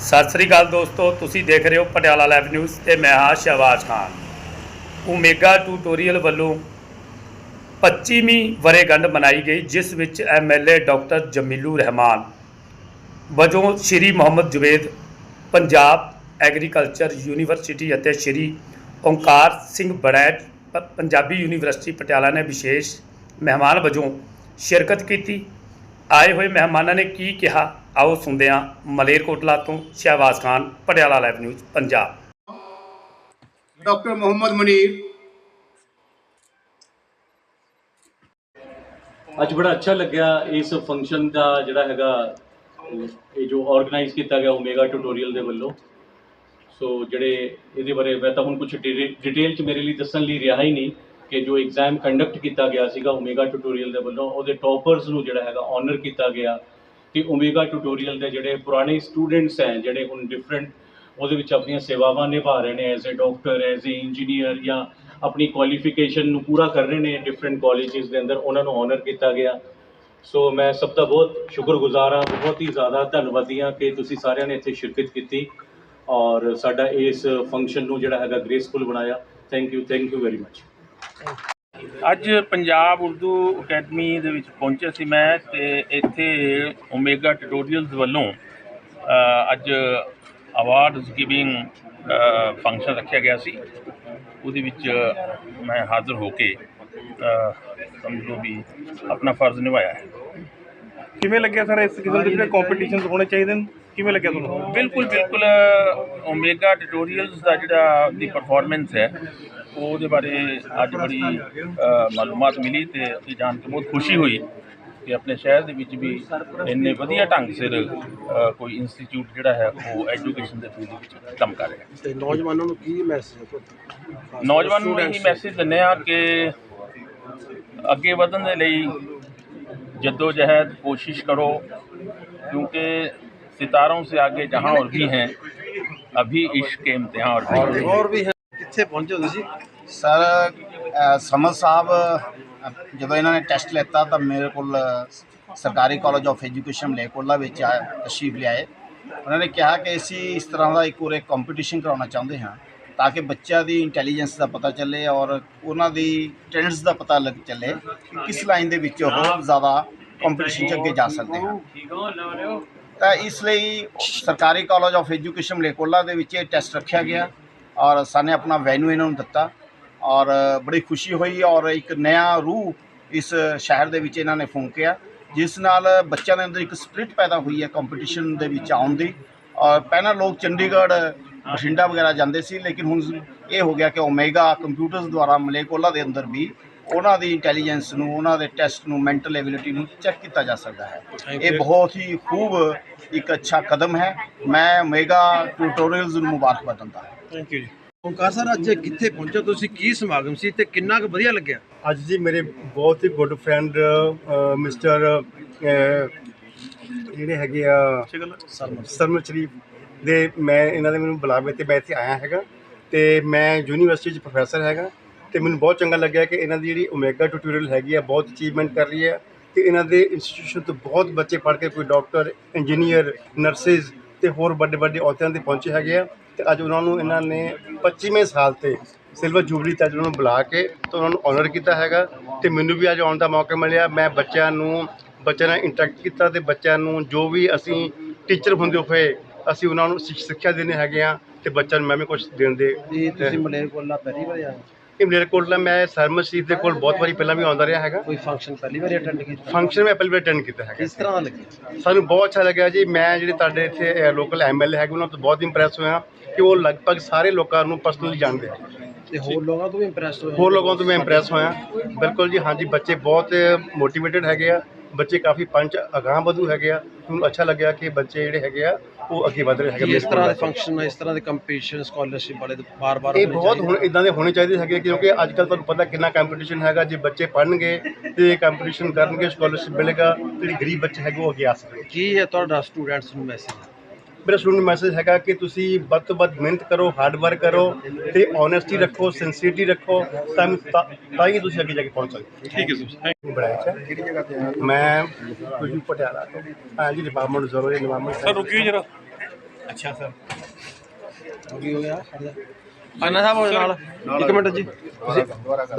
ਸਤਿ ਸ੍ਰੀ ਅਕਾਲ ਦੋਸਤੋ, ਤੁਸੀਂ ਦੇਖ ਰਹੇ ਹੋ ਪਟਿਆਲਾ ਲਾਈਵ ਨਿਊਜ਼ ਤੇ ਮੈਂ ਹਾਂ ਸ਼ਹਬਾਜ਼ ਖਾਨ। ਓਮੇਗਾ ਟਿਊਟੋਰੀਅਲ ਵੱਲੋਂ 25ਵੀਂ ਵਰੇਗੰਢ ਮਨਾਈ ਗਈ, ਜਿਸ ਵਿੱਚ ਐਮਐਲਏ ਡਾਕਟਰ ਜਮੀਲੂ ਰਹਿਮਾਨ ਵਜੋਂ ਸ਼੍ਰੀ ਮੁਹੰਮਦ ਜਵੇਦ, ਪੰਜਾਬ ਐਗਰੀਕਲਚਰ ਯੂਨੀਵਰਸਿਟੀ ਅਤੇ ਸ਼੍ਰੀ ਓਮਕਾਰ ਸਿੰਘ ਬੜੈਚ ਪੰਜਾਬੀ ਯੂਨੀਵਰਸਿਟੀ ਪਟਿਆਲਾ ਨੇ ਵਿਸ਼ੇਸ਼ ਮਹਿਮਾਨ ਵਜੋਂ ਸ਼ਿਰਕਤ ਕੀਤੀ। ਆਏ ਹੋਏ ਮਹਿਮਾਨਾਂ ਨੇ ਕੀ ਕਿਹਾ? ਆਓ ਸੁਣਦੇ ਹਾਂ ਮਲੇਰਕੋਟਲਾ ਤੋਂ Shahbaz Khan Patiala live news Punjab. Doctor Mohammad Munir. ਅੱਜ ਬੜਾ ਅੱਛਾ ਲੱਗਿਆ ਇਸ ਫੰਕਸ਼ਨ ਦਾ ਜਿਹੜਾ ਹੈਗਾ ਇਹ ਜੋ ਆਰਗੇਨਾਈਜ਼ ਕੀਤਾ ਗਿਆ ਓਮੇਗਾ ਟਿਊਟੋਰੀਅਲ ਦੇ ਵੱਲੋਂ। ਸੋ ਜਿਹੜੇ ਇਹਦੇ ਬਾਰੇ ਮੈਂ ਤਾਂ ਹੁਣ ਕੁਝ ਡਿਟੇਲ ਚ ਮੇਰੇ ਲਈ ਦੱਸਣ ਲਈ ਰਿਹਾ ਹੀ ਨਹੀਂ। ਕਿ ਜੋ ਐਗਜ਼ਾਮ ਕੰਡਕਟ ਕੀਤਾ ਗਿਆ ਸੀਗਾ ਓਮੇਗਾ ਟਿਊਟੋਰੀਅਲ ਦੇ ਵੱਲੋਂ, ਉਹਦੇ ਟੌਪਰਸ ਨੂੰ ਜਿਹੜਾ ਹੈਗਾ ਆਨਰ ਕੀਤਾ ਗਿਆ ਕਿ ਓਮੇਗਾ ਟਿਊਟੋਰੀਅਲ ਦੇ ਜਿਹੜੇ ਪੁਰਾਣੇ ਸਟੂਡੈਂਟਸ ਹੈ, ਜਿਹੜੇ ਹੁਣ ਡਿਫਰੈਂਟ ਉਹਦੇ ਵਿੱਚ ਆਪਣੀਆਂ ਸੇਵਾਵਾਂ ਨਿਭਾ ਰਹੇ ਨੇ as a doctor as a engineer ਜਾਂ ਆਪਣੀ ਕੁਆਲੀਫਿਕੇਸ਼ਨ ਨੂੰ ਪੂਰਾ ਕਰ ਰਹੇ ਨੇ ਡਿਫਰੈਂਟ ਕਾਲਜਿਸ ਦੇ ਅੰਦਰ, ਉਹਨਾਂ ਨੂੰ ਆਨਰ ਕੀਤਾ ਗਿਆ। ਸੋ ਮੈਂ ਸਭ ਦਾ ਬਹੁਤ ਸ਼ੁਕਰਗੁਜ਼ਾਰ ਹਾਂ, ਬਹੁਤ ਹੀ ਜ਼ਿਆਦਾ ਧੰਨਵਾਦੀ ਹਾਂ ਕਿ ਤੁਸੀਂ ਸਾਰਿਆਂ ਨੇ ਇੱਥੇ ਸ਼ਿਰਕਤ ਕੀਤੀ ਔਰ ਸਾਡਾ ਇਸ ਫੰਕਸ਼ਨ ਨੂੰ ਜਿਹੜਾ ਹੈਗਾ ਗ੍ਰੇਸਫੁਲ ਬਣਾਇਆ। Thank you thank you very much ਅੱਜ ਪੰਜਾਬ ਉਰਦੂ ਅਕੈਡਮੀ ਦੇ ਵਿੱਚ ਪਹੁੰਚਿਆ ਸੀ ਮੈਂ ਤੇ ਇੱਥੇ ਓਮੇਗਾ ਟਿਊਟੋਰੀਅਲਸ ਵੱਲੋਂ ਅੱਜ ਅਵਾਰਡਸ ਗਿਵਿੰਗ ਫੰਕਸ਼ਨ ਰੱਖਿਆ ਗਿਆ ਸੀ। ਉਹਦੇ ਵਿੱਚ ਮੈਂ ਹਾਜ਼ਰ ਹੋ ਕੇ ਸਮਝੋ ਵੀ ਆਪਣਾ ਫਰਜ਼ ਨਿਭਾਇਆ ਹੈ। ਕਿਵੇਂ ਲੱਗਿਆ ਸਰ ਇਸ ਕਿਸਮ ਦੇ ਜਿਹੜੇ ਕੰਪੀਟੀਸ਼ਨਸ ਹੋਣੇ ਚਾਹੀਦੇ ਨੇ। ਕਿਵੇਂ ਲੱਗਿਆ ਤੁਹਾਨੂੰ? ਬਿਲਕੁਲ ਬਿਲਕੁਲ ਓਮੇਗਾ ਟਿਊਟੋਰੀਅਲਸ ਦਾ ਜਿਹੜਾ ਦੀ ਪਰਫਾਰਮੈਂਸ ਹੈ ਉਹਦੇ ਬਾਰੇ ਅੱਜ ਬੜੀ ਅ, ਮਾਲੂਮਾਤ ਮਿਲੀ ਤੇ ਅਸੀਂ ਜਾਣ ਕੇ ਬਹੁਤ ਖੁਸ਼ੀ ਹੋਈ ਕਿ ਆਪਣੇ ਸ਼ਹਿਰ ਦੇ ਵਿੱਚ ਵੀ ਇੰਨੇ ਵਧੀਆ ਢੰਗ ਸਿਰ ਅ, ਕੋਈ ਇੰਸਟੀਚਿਊਟ ਜਿਹੜਾ ਹੈ ਉਹ ਐਜੂਕੇਸ਼ਨ ਦੇ ਫੀਲਡ ਵਿੱਚ ਕੰਮ ਕਰ ਰਿਹਾ ਤੇ ਨੌਜਵਾਨਾਂ ਨੂੰ ਕੀ ਮੈਸੇਜ ਹੈ ਤੁਹਾਡਾ ਨੌਜਵਾਨ ਨੂੰ ਇਹ ਮੈਸੇਜ ਦਿੰਦੇ ਆ ਕਿ ਅੱਗੇ ਵਧਣ ਦੇ ਲਈ जद्दोजहद जहद कोशिश करो क्योंकि सितारों से आगे जहाँ और भी हैं अभी इश्क के इम्तिहान और भी हैं। ਹੋਰ ਪਹੁੰਚੇ ਹੋ ਤੁਸੀਂ? ਸਰ ਸਮਰ ਸਾਹਿਬ ਜਦੋਂ ਇਹਨਾਂ ਨੇ ਟੈਸਟ ਲੈਤਾ ਤਾਂ ਮੇਰੇ ਕੋਲ ਸਰਕਾਰੀ ਕਾਲਜ ਆਫ ਐਜੂਕੇਸ਼ਨ ਲੇਕੋਲਾ ਵਿੱਚ ਆਏ ਤਸ਼ਰੀਫ ਲਿਆਏ। ਉਹਨਾਂ ਨੇ ਕਿਹਾ ਕਿ ਅਸੀਂ ਇਸ ਤਰ੍ਹਾਂ ਦਾ ਇੱਕ ਉਰੇ ਕੰਪੀਟੀਸ਼ਨ ਕਰਾਉਣਾ ਚਾਹੁੰਦੇ ਹਾਂ, ਤਾਂ ਕਿ ਬੱਚਿਆਂ ਦੀ ਇੰਟੈਲੀਜੈਂਸ ਦਾ ਪਤਾ ਚੱਲੇ ਔਰ ਉਹਨਾਂ ਦੀ ਟੈਲੈਂਟਸ ਦਾ ਪਤਾ ਲੱਗ ਚੱਲੇ ਕਿ ਕਿਸ ਲਾਈਨ ਦੇ ਵਿੱਚ ਉਹ ਜ਼ਿਆਦਾ ਕੰਪੀਟੀਸ਼ਨ 'ਚ ਅੱਗੇ ਜਾ ਸਕਦੇ ਹਨ ਤਾਂ ਇਸ ਲਈ ਸਰਕਾਰੀ ਕਾਲਜ ਆਫ ਐਜੂਕੇਸ਼ਨ ਮਲੇਕੋਲਾ ਦੇ ਵਿੱਚ ਇਹ ਟੈਸਟ ਰੱਖਿਆ ਗਿਆ। ਔਰ ਸਾਨੇ ਆਪਣਾ ਵੈਨਿਊ ਇਹਨਾਂ ਨੂੰ ਦਿੱਤਾ। ਔਰ ਬੜੀ ਖੁਸ਼ੀ ਹੋਈ ਔਰ ਇੱਕ ਨਇਆ ਰੂਹ ਇਸ ਸ਼ਹਿਰ ਦੇ ਵਿੱਚ ਇਹਨਾਂ ਨੇ ਫੂਕਿਆ ਜਿਸ ਨਾਲ ਬੱਚਿਆਂ ਦੇ ਅੰਦਰ ਇੱਕ ਸਪਿਰਿਟ ਪੈਦਾ ਹੋਈ ਹੈ ਕੰਪੀਟੀਸ਼ਨ ਦੇ ਵਿੱਚ ਆਉਣ ਦੀ। ਔਰ ਪਹਿਲਾਂ ਲੋਕ ਚੰਡੀਗੜ੍ਹ, ਬਠਿੰਡਾ ਵਗੈਰਾ ਜਾਂਦੇ ਸੀ, ਲੇਕਿਨ ਹੁਣ ਇਹ ਹੋ ਗਿਆ ਕਿ ਓਮੇਗਾ ਕੰਪਿਊਟਰਸ ਦੁਆਰਾ ਮਲੇਕੋਲਾ ਦੇ ਅੰਦਰ ਵੀ ਉਹਨਾਂ ਦੀ ਇੰਟੈਲੀਜੈਂਸ ਨੂੰ ਉਹਨਾਂ ਦੇ ਟੈਸਟ ਨੂੰ ਮੈਂਟਲ ਐਬਿਲਿਟੀ ਨੂੰ ਚੈੱਕ ਕੀਤਾ ਜਾ ਸਕਦਾ ਹੈ। ਇਹ ਬਹੁਤ ਹੀ ਖੂਬ ਇੱਕ ਅੱਛਾ ਕਦਮ ਹੈ। ਮੈਂ ਓਮੇਗਾ ਟਿਊਟੋਰੀਅਲਸ ਨੂੰ ਮੁਬਾਰਕਬਾਦ ਦਿੰਦਾ ਹਾਂ। ਥੈਂਕ ਯੂ ਜੀ। ਓਂਕਾਰ ਸਰ ਅੱਜ ਕਿੱਥੇ ਪਹੁੰਚੇ ਤੁਸੀਂ? ਕੀ ਸਮਾਗਮ ਸੀ? ਤੇ ਕਿੰਨਾ ਕੁ ਵਧੀਆ ਲੱਗਿਆ? ਅੱਜ ਜੀ ਮੇਰੇ ਬਹੁਤ ਹੀ ਗੁੱਡ ਫਰੈਂਡ ਮਿਸਟਰ ਜਿਹੜੇ ਹੈਗੇ ਆ ਸਰਮਨ। ਸਰਮਨ ਸ਼ਰੀਫ ਦੇ ਮੈਂ ਇਹਨਾਂ ਦੇ ਮੈਨੂੰ ਬੁਲਾਵੇ ਤੇ ਮੈਂ ਇੱਥੇ ਆਇਆ ਹੈਗਾ। ਤੇ ਮੈਂ ਯੂਨੀਵਰਸਿਟੀ 'ਚ ਪ੍ਰੋਫੈਸਰ ਹੈਗਾ। ਤੇ ਮੈਨੂੰ ਬਹੁਤ ਚੰਗਾ ਲੱਗਿਆ ਕਿ ਇਹਨਾਂ ਦੀ ਜਿਹੜੀ ਓਮੇਗਾ ਟਿਊਟੋਰੀਅਲ ਹੈਗੀ ਆ, ਬਹੁਤ ਅਚੀਵਮੈਂਟ ਕਰ ਰਹੀ ਹੈ ਤੇ ਇਹਨਾਂ ਦੇ ਇੰਸਟੀਟਿਊਸ਼ਨ ਤੋਂ ਬਹੁਤ ਬੱਚੇ ਪੜ੍ਹ ਕੇ ਕੋਈ ਡਾਕਟਰ ਇੰਜੀਨੀਅਰ ਨਰਸਿਸ ਤੇ ਹੋਰ ਵੱਡੇ ਵੱਡੇ ਅਹੁਦਿਆਂ ਤੇ ਪਹੁੰਚੇ ਹੈਗੇ ਆ ਤੇ ਅੱਜ ਉਹਨਾਂ ਨੂੰ ਇਹਨਾਂ ਨੇ 25ਵੇਂ ਸਾਲ ਤੇ ਸਿਲਵਰ ਜੂਬਲੀ ਤੇ ਉਹਨਾਂ ਨੂੰ ਬੁਲਾ ਕੇ ਤੇ ਉਹਨਾਂ ਨੂੰ ਆਨਰ ਕੀਤਾ ਹੈਗਾ ਤੇ ਮੈਨੂੰ ਵੀ ਅੱਜ ਆਉਣ ਦਾ ਮੌਕਾ ਮਿਲਿਆ। ਮੈਂ ਬੱਚਿਆਂ ਨੂੰ, ਬੱਚਿਆਂ ਨਾਲ ਇੰਟਰੈਕਟ ਕੀਤਾ ਤੇ ਬੱਚਿਆਂ ਨੂੰ ਜੋ ਵੀ ਅਸੀਂ ਟੀਚਰ ਹੁੰਦੇ ਹੋਏ ਅਸੀਂ ਉਹਨਾਂ ਨੂੰ ਸਿੱਖ- ਸਿੱਖਿਆ ਦੇਣੇ ਹੈਗੇ ਆ ਤੇ ਬੱਚਿਆਂ ਨੂੰ ਮੈਂ ਵੀ ਕੁਝ ਦੇਣ ਦੇ ਇਹ ਤੁਸੀਂ ਮਲੇਰਕੋਟਲਾ ਪਹਿਲੀ ਵਾਰ ਆਏ ਇਹ ਮੇਰੇ ਕੋਲ ਨਾ ਮੈਂ ਸਰਮਨ ਸ਼ਰੀਫ ਦੇ ਕੋਲ ਬਹੁਤ ਵਾਰੀ ਪਹਿਲਾਂ ਵੀ ਆਉਂਦਾ ਰਿਹਾ ਹੈਗਾ। ਕੋਈ ਫੰਕਸ਼ਨ ਪਹਿਲੀ ਵਾਰ ਅਟੈਂਡ ਕੀਤਾ? ਫੰਕਸ਼ਨ ਮੈਂ ਪਹਿਲੀ ਵਾਰ ਅਟੈਂਡ ਕੀਤਾ ਹੈਗਾ। ਕਿਸ ਤਰ੍ਹਾਂ ਲੱਗਿਆ ਸਾਨੂੰ ਬਹੁਤ ਅੱਛਾ ਲੱਗਿਆ ਜੀ। ਮੈਂ ਜਿਹੜੇ ਤੁਹਾਡੇ ਇੱਥੇ ਲੋਕਲ ਐਮਐਲਏ ਹੈਗੇ ਉਹਨਾਂ ਤੋਂ ਬਹੁਤ ਇੰਪ੍ਰੈਸ ਹੋਇਆ ਕਿ ਉਹ ਲਗਭਗ ਸਾਰੇ ਲੋਕਾਂ ਨੂੰ ਪਰਸਨਲੀ ਜਾਣਦੇ ਆ। ਤੇ ਹੋਰ ਲੋਕਾਂ ਤੋਂ ਵੀ ਇੰਪ੍ਰੈਸਡ ਹੋਏ ਹੋਰ ਲੋਕਾਂ ਤੋਂ ਮੈਂ ਇੰਪ੍ਰੈਸ ਹੋਇਆ। ਬਿਲਕੁਲ ਜੀ ਹਾਂਜੀ ਬੱਚੇ ਬਹੁਤ ਮੋਟੀਵੇਟਡ ਹੈਗੇ ਆ। ਬੱਚੇ ਕਾਫੀ ਪੰਚ ਅਗਾਂਹ ਵਧੂ ਹੈਗੇ ਆ। ਮੈਨੂੰ ਅੱਛਾ ਲੱਗਿਆ ਕਿ ਬੱਚੇ ਜਿਹੜੇ ਹੈਗੇ ਆ ਉਹ ਅੱਗੇ ਵਧ ਰਹੇ ਹੈਗੇ ਇਸ ਤਰ੍ਹਾਂ ਦੇ। ਫੰਕਸ਼ਨ ਇਸ ਤਰ੍ਹਾਂ ਦੇ ਕੰਪੀਟੀਸ਼ਨ ਸਕਾਲਰਸ਼ਿਪ ਵਾਲੇ ਬਾਰ-ਬਾਰ ਇਹ ਬਹੁਤ ਹੁਣ ਇਦਾਂ ਦੇ ਹੋਣੇ ਚਾਹੀਦੇ ਹੈਗੇ ਕਿਉਂਕਿ ਅੱਜ ਕੱਲ ਤੁਹਾਨੂੰ ਪਤਾ ਕਿੰਨਾ ਕੰਪੀਟੀਸ਼ਨ ਹੈਗਾ ਜੇ ਬੱਚੇ ਪੜ੍ਹਨਗੇ ਤੇ ਕੰਪੀਟੀਸ਼ਨ ਕਰਨਗੇ ਸਕਾਲਰਸ਼ਿਪ ਮਿਲੇਗਾ ਜਿਹੜੇ ਗਰੀਬ ਬੱਚੇ ਹੈਗੇ ਉਹ ਅੱਗੇ ਆ ਸਕਦੇ ਕੀ ਹੈ ਤੁਹਾਡਾ ਸਟੂਡੈਂਟਸ ਨੂੰ ਮੈਸੇਜ ਮੇਰਾ ਸਟੂਡੈਂਟ ਮੈਸੇਜ ਹੈਗਾ ਕਿ ਤੁਸੀਂ ਵੱਧ ਤੋਂ ਵੱਧ ਮਿਹਨਤ ਕਰੋ ਹਾਰਡ ਵਰਕ ਕਰੋ ਤੇ ਓਨੈਸਟੀ ਰੱਖੋ ਸਿੰਸੀਅਰਟੀ ਰੱਖੋ ਤਾਂ ਤਾਂ ਤਾਂ ਹੀ ਤੁਸੀਂ ਅੱਗੇ ਜਾ ਕੇ ਪਹੁੰਚ ਸਕਦੇ ਠੀਕ ਹੈ ਸਰ ਬੜਾ ਅੱਛਾ ਕਿਹੜੀ ਜਗ੍ਹਾ ਤੇ ਆਏ ਮੈਂ ਕੁਝ ਪਟਿਆਲਾ ਤੋਂ। ਹਾਂ ਜੀ ਡਿਪਾਰਟਮੈਂਟ ਜ਼ਰੂਰ ਇਨਵਾਇਰਨਮੈਂਟ ਸਰ ਰੁਕਿਓ ਜਰਾ। ਅੱਛਾ ਸਰ। ਅੰਨਾ ਸਾਹਿਬ ਨਾਲ। ਇੱਕ ਮਿੰਟ ਜੀ। ਦੁਬਾਰਾ ਕਰ।